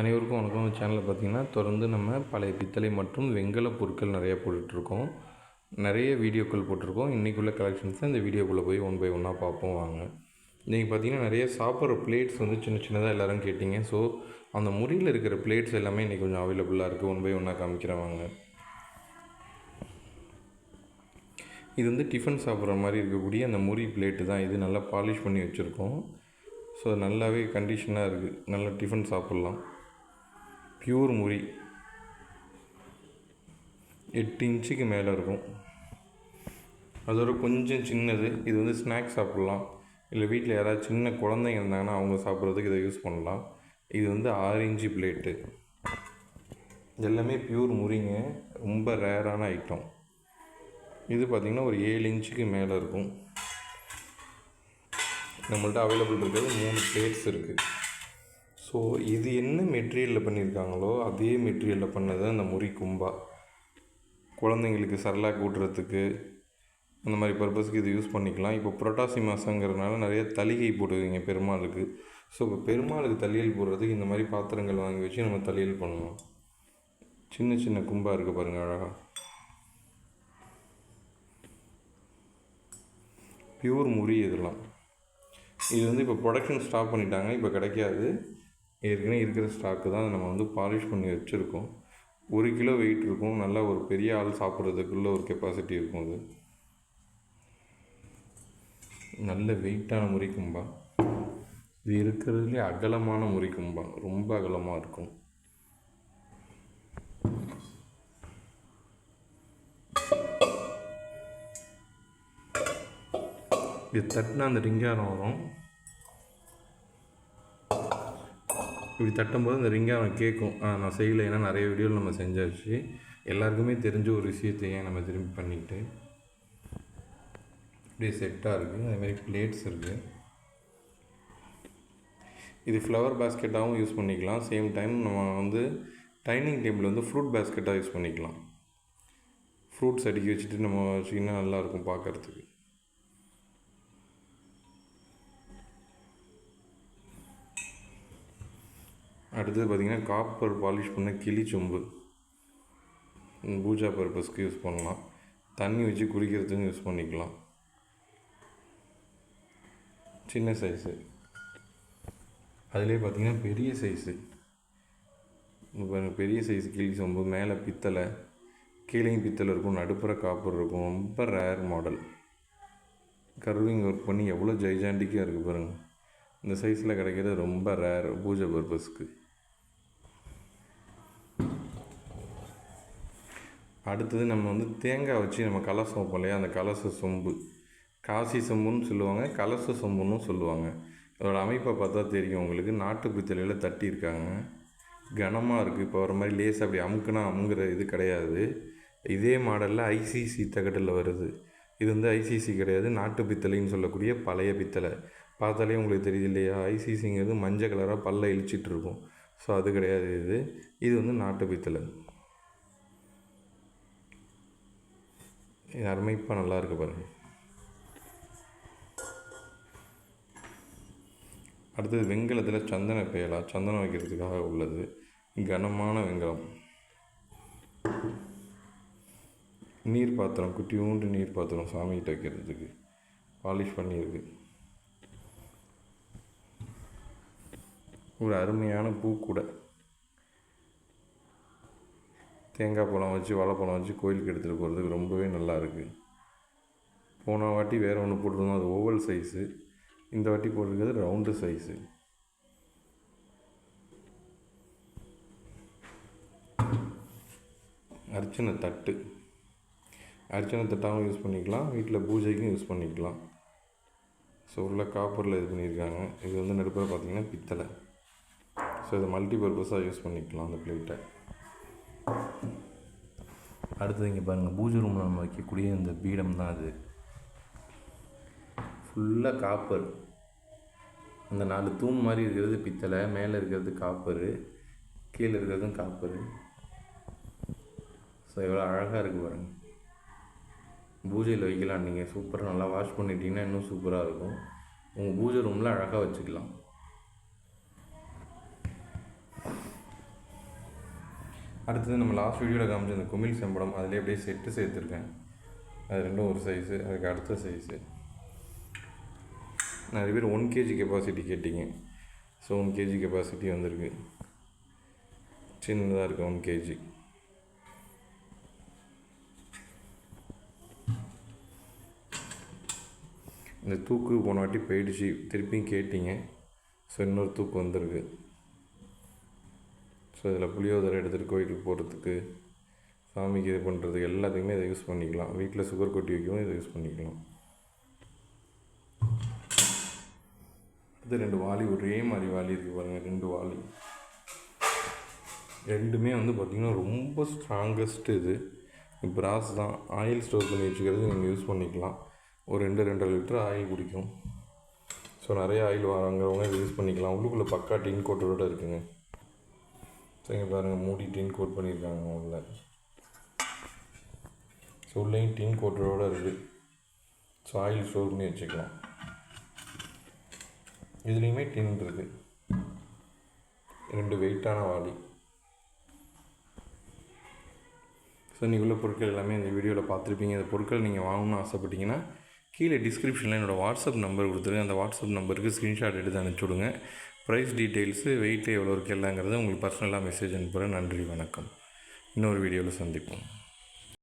அனைவருக்கும் வணக்கம். இந்த சேனலில் பார்த்தீங்கன்னா தொடர்ந்து நம்ம பழைய பித்தளை மற்றும் வெங்கல பொருட்கள் நிறையா போட்டுட்ருக்கோம். நிறைய வீடியோக்கள் போட்டிருக்கோம். இன்றைக்குள்ள கலெக்ஷன்ஸை இந்த வீடியோக்குள்ளே போய் ஒன் பை ஒன்னாக பார்ப்போம் வாங்க. இன்றைக்கி பார்த்தீங்கன்னா நிறைய சாப்பிட்ற பிளேட்ஸ் வந்து சின்ன சின்னதாக எல்லோரும் கேட்டிங்க. ஸோ அந்த முறியில் இருக்கிற பிளேட்ஸ் எல்லாமே இன்றைக்கி கொஞ்சம் அவைலபிளாக இருக்குது ஒன் பை ஒன்னாக காமிக்கிறவாங்க இது வந்து டிஃபன் சாப்பிட்ற மாதிரி இருக்கக்கூடிய அந்த முறி பிளேட்டு தான். இது நல்லா பாலிஷ் பண்ணி வச்சுருக்கோம். ஸோ நல்லாவே கண்டிஷனாக இருக்குது நல்லா டிஃபன் சாப்பிட்லாம். பியூர் முறி எட்டு இன்ச்சுக்கு மேலே இருக்கும். அதோட கொஞ்சம் சின்னது இது வந்து ஸ்நாக்ஸ் சாப்பிட்லாம். இல்லை வீட்டில் யாராவது சின்ன குழந்தைங்க இருந்தாங்கன்னா அவங்க சாப்பிட்றதுக்கு இதை யூஸ் பண்ணலாம். இது வந்து ஆறு இன்ச்சு பிளேட்டு எல்லாமே பியூர் முறிங்க ரொம்ப ரேரான ஐட்டம் இது பார்த்திங்கன்னா ஒரு ஏழு இன்ச்சுக்கு மேலே இருக்கும். நம்மள்ட்ட அவைலபிள் இருக்கிறது மூணு பிளேட்ஸ் இருக்குது ஸோ இது என்ன மெட்டீரியலில் பண்ணியிருக்காங்களோ அதே மெட்டீரியலில் பண்ணது அந்த முறி கும்பா. குழந்தைங்களுக்கு சரலாக கூட்டுறதுக்கு அந்த மாதிரி பர்பஸ்க்கு இது யூஸ் பண்ணிக்கலாம். இப்போ புரட்டாசி மாதங்கிறதுனால நிறைய தலிகை போடுவீங்க பெருமாளுக்கு. ஸோ இப்போ பெருமாளுக்கு தலியல் போடுறதுக்கு இந்த மாதிரி பாத்திரங்கள் வாங்கி வச்சு நம்ம தலியல் பண்ணலாம் சின்ன சின்ன கும்பாக இருக்குது பாருங்கள் அழகாக பியூர் முறி இதெல்லாம். இது வந்து இப்போ ப்ரொடக்ஷன் ஸ்டாப் பண்ணிட்டாங்க இப்போ கிடைக்காது. ஏற்கனவே இருக்கிற ஸ்டாக்கு தான் நம்ம வந்து பாலிஷ் பண்ணி வச்சுருக்கோம். ஒரு கிலோ வெயிட் இருக்கும். நல்லா ஒரு பெரிய ஆள் சாப்பிட்றதுக்குள்ள ஒரு கெப்பாசிட்டி இருக்கும் அது. நல்ல வெயிட்டான முறிக்கும்பா இது இருக்கிறதுலே அகலமான முறிக்கும்பா ரொம்ப அகலமாக இருக்கும். இது தட்டினா அந்த ரிங்காரம் வரும். இப்படி தட்டும்போது அந்த ரிங்காரம் கேட்கும். நான் செய்யலை. ஏன்னா நிறைய வீடியோவில் நம்ம செஞ்சாச்சு. எல்லாருக்குமே தெரிஞ்ச ஒரு விஷயத்தை ஏன் நம்ம திரும்பி பண்ணிக்கிட்டு அப்படியே செட்டாக இருக்குது அதேமாதிரி பிளேட்ஸ் இருக்குது இது ஃப்ளவர் பேஸ்கெட்டாகவும் யூஸ் பண்ணிக்கலாம். சேம் டைம் நம்ம வந்து டைனிங் டேபிள் வந்து ஃப்ரூட் பேஸ்கெட்டாக யூஸ் பண்ணிக்கலாம். ஃப்ரூட்ஸ் அடுக்கி வச்சுட்டு நம்ம வச்சிங்கன்னா நல்லாயிருக்கும் பார்க்குறதுக்கு அடுத்தது பார்த்திங்கன்னா காப்பர் பாலிஷ் பண்ண கிளி சொம்பு. பூஜா பர்பஸ்க்கு யூஸ் பண்ணலாம். தண்ணி வச்சு குடிக்கிறதுக்கும் யூஸ் பண்ணிக்கலாம். சின்ன சைஸு அதிலே பார்த்திங்கன்னா பெரிய சைஸு பெரிய சைஸ் கிளி சொம்பு மேலே பித்தளை கீழேயும் பித்தளை இருக்கும் நடுப்புற காப்பர் இருக்கும். ரொம்ப ரேர் மாடல் கர்விங் ஒர்க் பண்ணி எவ்வளோ ஜைஜாண்டிக்காக இருக்குது பாருங்கள் இந்த சைஸில் கிடைக்கிறது ரொம்ப ரேர் பூஜை பர்பஸ்க்கு அடுத்தது நம்ம வந்து தேங்காய் வச்சு நம்ம கலசம் வைப்போம் இல்லையா? அந்த கலச சொம்பு. காசி சொம்புன்னு சொல்லுவாங்க கலச சொம்புன்னு சொல்லுவாங்க. அதோட அமைப்பை பார்த்தா தெரியும் உங்களுக்கு. நாட்டு பித்தளையில் தட்டியிருக்காங்க கனமாக இருக்குது இப்போ வர மாதிரி லேஸ் அப்படி அமுக்குனா அமுங்குற இது கிடையாது. இதே மாடலில் ஐசிசி தகட்டில் வருது. இது வந்து ஐசிசி கிடையாது. நாட்டு பித்தளைன்னு சொல்லக்கூடிய பழைய பித்தளை பார்த்தாலே உங்களுக்கு தெரியுது இல்லையா? ஐசிசிங்கிறது மஞ்சள் கலராக பல்ல இழிச்சிட்ருக்கும் ஸோ அது கிடையாது இது. இது வந்து நாட்டு பித்தளை இது அருமைப்பாக நல்லா இருக்குது பாருங்கள் அடுத்தது வெண்கலத்தில் சந்தன பேலா சந்தனம் வைக்கிறதுக்காக உள்ளது. கனமான வெங்கலம். நீர் பாத்திரம் குட்டியூண்டு நீர் பாத்திரம் சாமிகிட்ட வைக்கிறதுக்கு பாலிஷ் பண்ணியிருக்கு. ஒரு அருமையான பூக்கூடை. தேங்காய் பழம் வச்சு வாழைப்பழம் வச்சு கோயிலுக்கு எடுத்துகிட்டு போகிறதுக்கு ரொம்பவே நல்லா இருக்குது போன வாட்டி வேறு ஒன்று போட்டிருந்தோம். அது ஓவல் சைஸு இந்த வாட்டி போட்டிருக்கிறது ரவுண்டு சைஸு அர்ச்சனை தட்டு. அர்ச்சனை தட்டாகவும் யூஸ் பண்ணிக்கலாம். வீட்டில் பூஜைக்கும் யூஸ் பண்ணிக்கலாம். ஸோ உள்ள காப்பரில் இது பண்ணியிருக்காங்க. இது வந்து நடுப்பில் பார்த்திங்கன்னா பித்தளை. ஸோ இதை மல்டி பர்பஸாக யூஸ் பண்ணிக்கலாம் அந்த பிளேட்டை அடுத்தது இங்கே பாருங்கள் பூஜை ரூமில் நம்ம வைக்கக்கூடிய இந்த பீடம் தான் அது. ஃபுல்லாக காப்பர் அந்த நாலு தூண் மாதிரி இருக்கிறது பித்தளை மேலே இருக்கிறது காப்பரு கீழே இருக்கிறதும் காப்பரு ஸோ எவ்வளோ அழகாக இருக்குது பாருங்கள் பூஜையில் வைக்கலாம் நீங்கள் சூப்பராக நல்லா வாஷ் பண்ணிட்டீங்கன்னா இன்னும் சூப்பராக இருக்கும். உங்கள் பூஜை ரூமில் அழகாக வச்சுக்கலாம். அடுத்தது நம்ம லாஸ்ட் வீடியோவில் காமிச்ச அந்த குமிழ் செம்படம் அதிலே அப்படியே செட்டு சேர்த்துருக்கேன். அது ரெண்டும் ஒரு சைஸு அதுக்கு அடுத்த சைஸு நிறைய பேர் ஒன் கேஜி கெப்பாசிட்டி கேட்டிங்க. ஸோ ஒன் கேஜி கெப்பாசிட்டி வந்திருக்கு. சின்னதாக இருக்குது ஒன் கேஜி இந்த தூக்கு போன வாட்டி போயிடுச்சு. திருப்பியும் கேட்டிங்க. ஸோ இன்னொரு தூக்கு வந்திருக்கு. ஸோ இதில் புளியோதரை எடுத்துகிட்டு கோயிலுக்கு போகிறதுக்கு சாமிக்கு இது பண்ணுறதுக்கு எல்லாத்துக்குமே இதை யூஸ் பண்ணிக்கலாம். வீட்டில் சுகர் கொட்டி வைக்கவும் இதை யூஸ் பண்ணிக்கலாம். அடுத்து ரெண்டு வாலி ஒரே மாதிரி வாலி இருக்குது பாருங்கள் ரெண்டு வாலி ரெண்டுமே வந்து பார்த்திங்கன்னா ரொம்ப ஸ்ட்ராங்கஸ்ட்டு இது. பிராஸ் தான் ஆயில் ஸ்டோர் பண்ணி வச்சுக்கிறது நீங்கள் யூஸ் பண்ணிக்கலாம். ஒரு ரெண்டு ரெண்டரை லிட்டர் ஆயில் குடிக்கும். ஸோ நிறைய ஆயில் வாங்குறவங்க இதை யூஸ் பண்ணிக்கலாம். உள்ளுக்குள்ளே பக்கா டின் கோட்டரோடு இருக்குங்க. ஸோ இங்கே பாருங்கள் மூடி டின் கோட் பண்ணியிருக்காங்க உள்ள. ஸோ உள்ளேயும் டின் கோட்டரோட இருக்குது ஸோ ஆயில் ஸ்டோர் பண்ணி வச்சுக்கலாம். இதுலேயுமே டின் இருக்குது ரெண்டு வெயிட்டான வாளி. ஸோ இன்றைக்கி உள்ள பொருட்கள் எல்லாமே இந்த வீடியோவில் பார்த்துருப்பீங்க. இந்த பொருட்கள் நீங்கள் வாங்கணும்னு ஆசைப்பட்டீங்கன்னா கீழே டிஸ்கிரிப்ஷனில் என்னோடய வாட்ஸ்அப் நம்பர் கொடுத்துருங்க. அந்த வாட்ஸ்அப் நம்பருக்கு ஸ்க்ரீன்ஷாட் எடுத்து அனுப்பிச்சுடுங்க ப்ரைஸ் டீட்டெயில்ஸு வெயிட் எவ்வளோ இருக்குது எல்லாங்கிறத உங்களுக்கு பர்சனலாக மெசேஜ் அனுப்புகிறேன் நன்றி வணக்கம். இன்னொரு வீடியோவில் சந்திப்போம்.